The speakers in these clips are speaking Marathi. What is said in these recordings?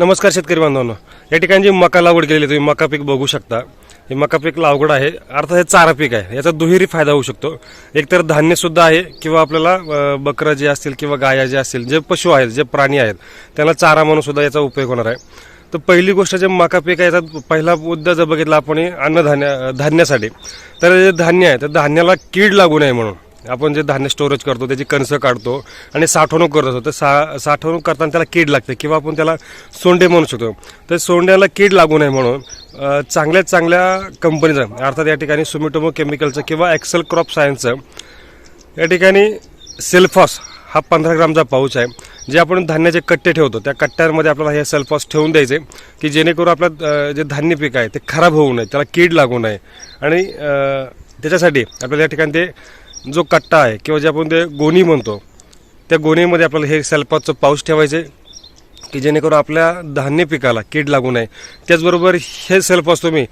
नमस्कार शेतकरी बांधवांनो. या ठिकाणी जी मका लागवड केलेली आहे, तुम्ही मका पीक बघू शकता. हे मका पीक लागवड आहे अर्थात हे चारा पीक आहे. याचा दुहेरी फायदा होऊ शकतो. एकतर धान्य सुद्धा आहे किंवा आपल्याला बकरं जे असतील किंवा गाया जे असतील जे पशु आहेत जे प्राणी आहेत त्यांना चारा म्हणून सुद्धा याचा उपयोग होणार आहे. तर पहिली गोष्ट जे मका पीक आहे याचा पहिला मुद्दा जर बघितला आपण हे अन्नधान्य धान्यासाठी. तर जे धान्य आहे तर धान्याला कीड लागू नये म्हणून. आपण जे धान्य स्टोरेज करतो त्याची कणसं काढतो आणि साठवणूक करत असतो. तर सा साठवणूक करताना त्याला कीड लागते किंवा आपण त्याला सोंडे म्हणू शकतो. तर सोंड्याला कीड लागू नये म्हणून चांगल्या चांगल्या कंपनीचं अर्थात या ठिकाणी सुमिटोमो केमिकलचं किंवा एक्सेल क्रॉप सायन्सचं या ठिकाणी सेल्फॉस हा पंधरा ग्रामचा पाऊच आहे. जे आपण धान्याचे कट्टे ठेवतो त्या कट्ट्यांमध्ये आपल्याला हे सेल्फॉस ठेवून द्यायचे की जेणेकरून आपलं जे धान्य पीक आहे ते खराब होऊ नये त्याला कीड लागू नये. आणि त्याच्यासाठी आपल्याला या ठिकाणी ते जो कट्टा आहे किंवा जे आपण ते गोणी म्हणतो त्या गोणीमध्ये आपल्याला हे सेल्फॉसचं पाऊस ठेवायचे की जेणेकरून आपल्या धान्य पिकाला कीड लागू नये. त्याचबरोबर हे सेल्फॉस तुम्ही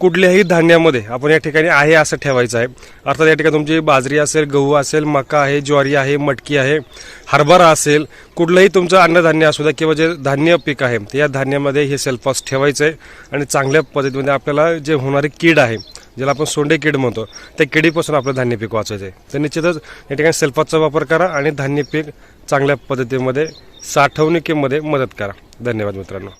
कुठल्याही धान्यामध्ये आपण या ठिकाणी आहे असं ठेवायचं आहे. अर्थात या ठिकाणी तुमची बाजरी असेल गहू असेल मका आहे ज्वारी आहे मटकी आहे हरभरा असेल कुठलंही तुमचं अन्नधान्य असू द्या किंवा जे धान्य पीक आहे या धान्यामध्ये हे सेल्फॉस ठेवायचं आहे आणि चांगल्या पद्धतीमध्ये आपल्याला जे होणारी कीड आहे ज्याला आपण सोंडे कीड म्हणतो त्या किडीपासून आपलं धान्य पीक वाचवायचं आहे. तर निश्चितच या ठिकाणी सेल्फाचा वापर करा आणि धान्य पीक चांगल्या पद्धतीमध्ये साठवणुकीमध्ये मदत करा. धन्यवाद मित्रांनो.